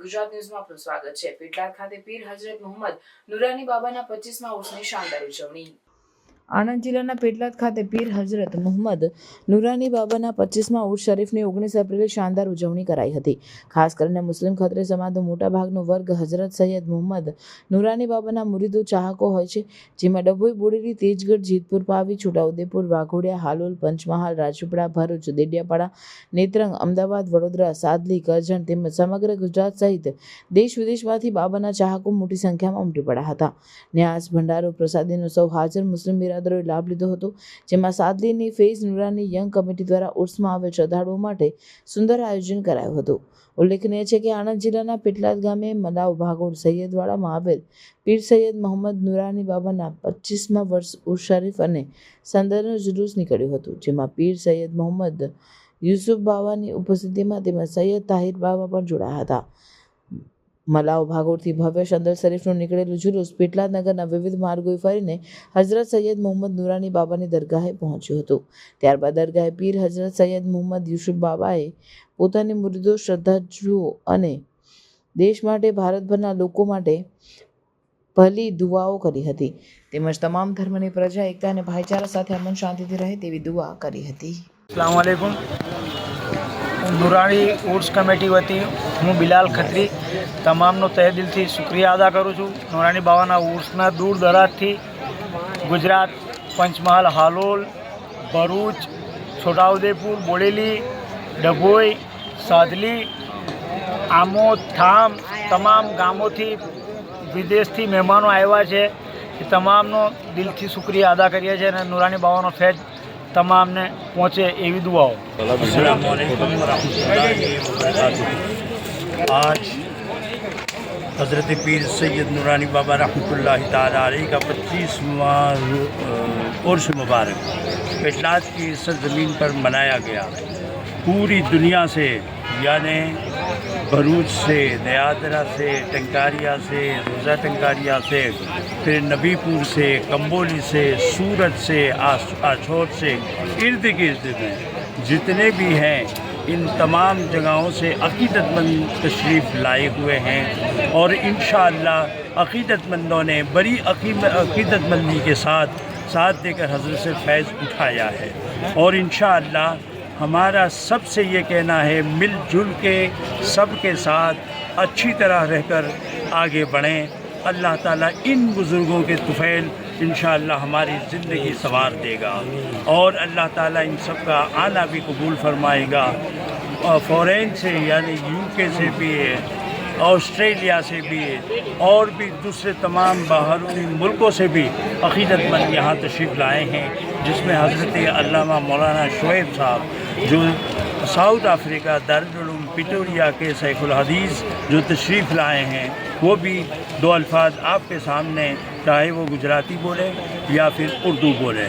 ગુજરાત ન્યૂઝમાં આપનું સ્વાગત છે. પેટલાદ ખાતે પીર હજરત મોહમ્મદ નુરાની બાબાના પચીસમા ઉર્સની શાનદાર ઉજવણી. આણંદ જિલ્લાના પેટલાદ ખાતે પીર હજરત મુહમ્મદ નુરાની બાબાના પચીસમાં ઉર્ષ શરીફની ઓગણીસ એપ્રિલે શાનદાર ઉજવણી કરાઈ હતી. ખાસ કરીને મુસ્લિમ ખત્રી સમાજનો મોટાભાગનો વર્ગ હજરત સૈયદ મુહમ્મદ નુરાની બાબાના મુરીદો ચાહકો હોય છે, જેમાં ડભોઈ બોડેલી, તેજગઢ, જીતપુર, પાવી, છોટાઉદેપુર, વાઘોડિયા, હાલોલ, પંચમહાલ, રાજપીપળા, ભરૂચ, દેડિયાપાડા, નેત્રંગ, અમદાવાદ, વડોદરા, સાદલી, કરજણ તેમજ સમગ્ર ગુજરાત સહિત દેશ વિદેશમાંથી બાબાના ચાહકો મોટી સંખ્યામાં ઉમટી પડ્યા હતા. ન્યાસ ભંડારો પ્રસાદીનો સૌ હાજર મુસ્લિમ બિરાદરોએ લાભ લીધો હતો, જેમાં સાદલીની ફેઝ નુરાની યંગ કમિટી દ્વારા ઉર્સમાં આવેલ શ્રદ્ધાળુઓ માટે સુંદર આયોજન કરાયું હતું. ઉલ્લેખનીય છે કે આણંદ જિલ્લાના પેટલાદ ગામે મલાવ ભાગોળ સૈયદવાડામાં આવેલ પીર સૈયદ મોહમ્મદ નુરાની બાબાના પચીસમા વર્ષ ઉર્સ શરીફ અને સંદરનું જુલુસ નીકળ્યું હતું, જેમાં પીર સૈયદ મોહમ્મદ યુસુફ બાવાની ઉપસ્થિતિમાં તેમજ સૈયદ તાહિર બાબા પણ જોડાયા હતા. મલાવ ભાગોળથી ભવ્ય શંદર શરીફનું નીકળેલું જુલુસ નગરના વિવિધ માર્ગોએ ફરીને હઝરત સૈયદ મોહમ્મદ નુરાની બાબાની દરગાહે પહોંચ્યું હતું. ત્યારબાદ દરગાહે પીર હઝરત સૈયદ મોહમ્મદ યુસુફ બાબાએ પોતાની મુરીદો શ્રદ્ધાળુઓ અને દેશ માટે, ભારતભરના લોકો માટે ભલી દુઆઓ કરી હતી. તેમજ તમામ ધર્મની પ્રજા, એકતા અને ભાઈચારા સાથે અમન શાંતિથી રહે તેવી દુઆ કરી હતી. અસલામવાલેકુમ નુરાણી ઉર્સ કમિટી વતી હું બિલાલ ખત્રી તમામનો તહે દિલથી શુક્રિયા અદા કરું છું. નોરાણી બાવાના ઉર્સના દૂર દરાજથી ગુજરાત, પંચમહાલ, હાલોલ, ભરૂચ, છોટાઉદેપુર, બોડેલી, ડભોઈ, સાદલી, આમોદ, થામ તમામ ગામોથી વિદેશથી મહેમાનો આવ્યા છે. એ તમામનો દિલથી શુક્રિયા અદા કરીએ છીએ અને નુરાની બાવાનો ફેજ تمام نے پہنچے પહોંચે دعا ہو آج حضرت پیر سید نورانی بابا رحمۃ اللہ تعالیٰ علیہ کا پچیسواں عرس مبارک پٹلاد کی سرزمین پر منایا گیا پوری دنیا سے یعنی بھروچ سے نیادرہ سے ٹنکاریا سے، روزہ ٹنکاریا سے، پھر نبی پور سے، کمبولی سے سورت سے آچھوٹ سے، ارد گرد میں جتنے بھی ہیں، ان تمام جگہوں سے عقیدت مند تشریف لائے ہوئے ہیں اور انشاءاللہ عقیدت مندوں نے بڑی عقیدت مندی کے ساتھ ساتھ دے کر حضرت سے فیض اٹھایا ہے اور انشاءاللہ ہمارا سب سے یہ کہنا ہے، مل جل کے سب کے ساتھ اچھی طرح رہ کر آگے بڑھیں۔ اللہ تعالیٰ ان بزرگوں کے طفیل انشاءاللہ ہماری زندگی سوار دے گا۔ اور اللہ تعالیٰ ان سب کا آنا بھی قبول فرمائے گا۔ فورین سے یعنی یو کے سے بھی آسٹریلیا سے بھی، اور بھی دوسرے تمام باہرونی ملکوں سے بھی عقیدت مند یہاں تشریف لائے ہیں، جس میں حضرت علامہ مولانا شعیب صاحب، جو ساؤتھ افریقہ دارالعلوم پٹوریا کے سیف الحدیث جو تشریف لائے ہیں، وہ بھی دو الفاظ آپ کے سامنے، چاہے وہ گجراتی بولے یا پھر اردو بولے۔